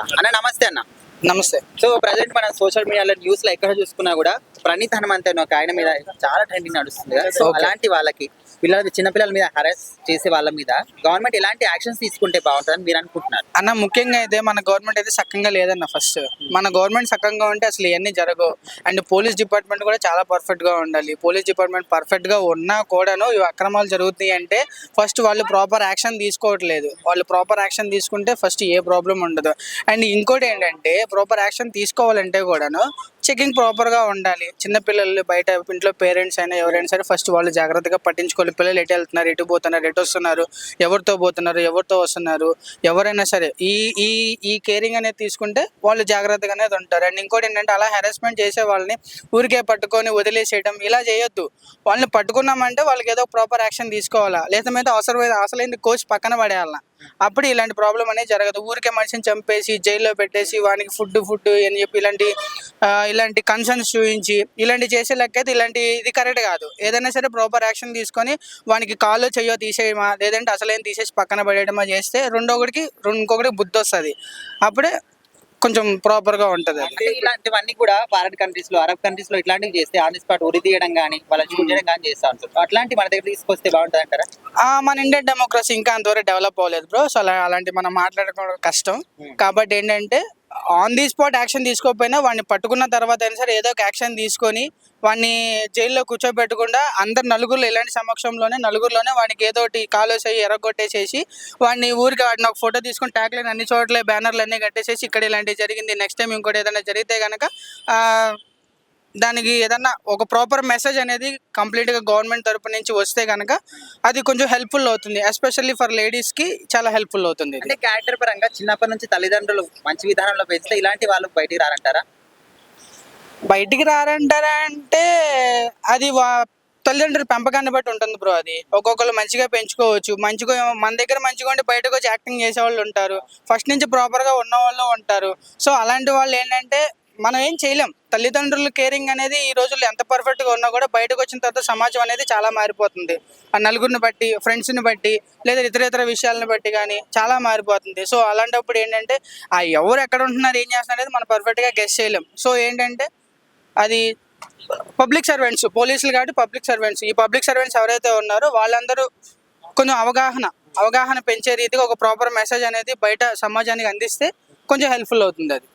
అన్న నమస్తే అన్న. నమస్తే. సో ప్రజెంట్ మన సోషల్ మీడియాలో న్యూస్లో ఎక్కడ చూసుకున్నా కూడా ప్రణీత్ హనుమంత్ అనే ఒక ఆయన మీద చాలా ట్రెండింగ్ నడుస్తుంది కదా. సో. అలాంటి వాళ్ళకి పిల్లల చిన్నపిల్లల మీద హరాస్ చేసే వాళ్ళ మీద గవర్నమెంట్ ఎలాంటి యాక్షన్స్ తీసుకుంటే బాగుంటుందని మీరు అనుకుంటున్నారు? అన్న ముఖ్యంగా అయితే మన గవర్నమెంట్ అయితే సక్కంగా లేదన్న ఫస్ట్ మన గవర్నమెంట్ సక్కంగా ఉంటే అసలు ఇవన్నీ జరగవు. అండ్ పోలీస్ డిపార్ట్మెంట్ కూడా చాలా పర్ఫెక్ట్గా ఉండాలి. పోలీస్ డిపార్ట్మెంట్ పర్ఫెక్ట్గా ఉన్నా కూడాను ఇవి అక్రమాలు జరుగుతున్నాయి అంటే ఫస్ట్ వాళ్ళు ప్రాపర్ యాక్షన్ తీసుకోవట్లేదు. వాళ్ళు ప్రాపర్ యాక్షన్ తీసుకుంటే ఫస్ట్ ఏ ప్రాబ్లం ఉండదు. అండ్ ఇంకోటి ఏంటంటే ప్రాపర్ యాక్షన్ తీసుకోవాలంటే కూడాను చెకింగ్ ప్రాపర్గా ఉండాలి. చిన్నపిల్లలు బయట ఇంట్లో పేరెంట్స్ అయినా ఎవరైనా సరే ఫస్ట్ వాళ్ళు జాగ్రత్తగా పట్టించుకోవాలి. పిల్లలు ఎటు వెళ్తున్నారు ఎటు పోతున్నారు ఎటు వస్తున్నారు ఎవరితో పోతున్నారు ఎవరితో వస్తున్నారు ఎవరైనా సరే ఈ ఈ ఈ కేరింగ్ అనేది తీసుకుంటే వాళ్ళు జాగ్రత్తగానే ఉంటారు. అండ్ ఇంకోటి ఏంటంటే అలా హెరాస్మెంట్ చేసే వాళ్ళని ఊరికే పట్టుకొని వదిలేసేయడం ఇలా చేయొద్దు. వాళ్ళని పట్టుకున్నామంటే వాళ్ళకి ఏదో ప్రాపర్ యాక్షన్ తీసుకోవాలా? లేదా. అవసరమైన అసలైంది కోచ్ పక్కన పడేయాల అప్పుడు ఇలాంటి ప్రాబ్లం అనేది జరగదు. ఊరికే మనిషిని చంపేసి జైల్లో పెట్టేసి వానికి ఫుడ్ ఫుడ్ అని చెప్పి ఇలాంటి ఇలాంటి కన్సర్న్స్ చూపించి ఇలాంటి చేసే లెక్కైతే ఇలాంటి ఇది కరెక్ట్ కాదు. ఏదైనా సరే ప్రాపర్ యాక్షన్ తీసుకొని వానికి కాళ్ళు చెయ్యో తీసేయమా లేదంటే అసలేం తీసేసి పక్కన పడేయడమా చేస్తే రెండొకటికి ఇంకొకటికి బుద్ధి వస్తుంది. అప్పుడే కొంచెం ప్రాపర్గా ఉంటుంది అది. అంటే ఇలాంటివన్నీ కూడా ఫారెన్ కంట్రీస్లో అరబ్ కంట్రీస్లో ఇట్లాంటివి చేస్తే ఆన్ ది స్పాట్ ఉరి తీయడం కానీ వాళ్ళ చేయడం కానీ చేస్తా. ఉంటారు అట్లాంటి మన దగ్గర తీసుకొస్తే బాగుంటుంది అంటారా? మన ఇండియన్ డెమోక్రసీ ఇంకా అంతవరకు డెవలప్ అవ్వలేదు బ్రో సో అలా అలాంటి మనం మాట్లాడుకోవడం కష్టం. కాబట్టి ఏంటంటే ఆన్ ది స్పాట్ యాక్షన్ తీసుకోకపోయినా వాడిని పట్టుకున్న తర్వాత అయినా సరే ఏదో ఒక యాక్షన్ తీసుకొని వాడిని జైల్లో కూర్చోబెట్టకుండా అందరు నలుగురులో ఇలాంటి సమక్షంలోనే నలుగురిలోనే వాడికి ఏదో ఒకటి కాలేజ్ ఎరగొట్టేసేసి వాడిని ఊరికి వాడిని ఒక ఫోటో తీసుకొని ట్యాగ్లైన్ అన్ని చోట్ల బ్యానర్లు అన్నీ కట్టేసేసి ఇక్కడ ఇలాంటివి జరిగింది. నెక్స్ట్ టైం ఇంకోటి ఏదైనా జరిగితే కనుక దానికి ఏదన్నా ఒక ప్రాపర్ మెసేజ్ అనేది కంప్లీట్గా గవర్నమెంట్ తరపు నుంచి వస్తే కనుక అది కొంచెం హెల్ప్ఫుల్ అవుతుంది. ఎస్పెషల్లీ ఫర్ లేడీస్కి చాలా హెల్ప్ఫుల్ అవుతుంది. అంటే క్యారెక్టర్ పరంగా చిన్నప్పటి నుంచి తల్లిదండ్రులు మంచి విధానంలో పెంచితే ఇలాంటి వాళ్ళు బయటికి రారంటారా? బయటికి రారంటారా అంటే అది వా తల్లిదండ్రుల పెంపకాన్ని బట్టి ఉంటుంది బ్రో అది. ఒక్కొక్కరు మంచిగా పెంచుకోవచ్చు. మంచిగా మన దగ్గర మంచిగా ఉండి బయటకు వచ్చి యాక్టింగ్ చేసే వాళ్ళు ఉంటారు. ఫస్ట్ నుంచి ప్రాపర్గా ఉన్న వాళ్ళు ఉంటారు. సో అలాంటి వాళ్ళు ఏంటంటే మనం ఏం చేయలేం. తల్లిదండ్రుల కేరింగ్ అనేది ఈ రోజుల్లో ఎంత పర్ఫెక్ట్గా ఉన్నా కూడా బయటకు వచ్చిన తర్వాత సమాజం అనేది చాలా మారిపోతుంది. ఆ నలుగురిని బట్టి ఫ్రెండ్స్ని బట్టి లేదా ఇతర ఇతర విషయాలను బట్టి కానీ చాలా మారిపోతుంది. సో అలాంటప్పుడు ఏంటంటే ఆ ఎవరు ఎక్కడ ఉంటున్నారు ఏం చేస్తున్నారు అనేది మనం పర్ఫెక్ట్గా గెస్ట్ చేయలేం. సో ఏంటంటే అది పబ్లిక్ సర్వెంట్స్ పోలీసులు కాబట్టి పబ్లిక్ సర్వెంట్స్. ఈ పబ్లిక్ సర్వెంట్స్ ఎవరైతే ఉన్నారో వాళ్ళందరూ కొంచెం అవగాహన అవగాహన పెంచే రీతిగా ఒక ప్రాపర్ మెసేజ్ అనేది బయట సమాజానికి అందిస్తే కొంచెం హెల్ప్ఫుల్ అవుతుంది అది.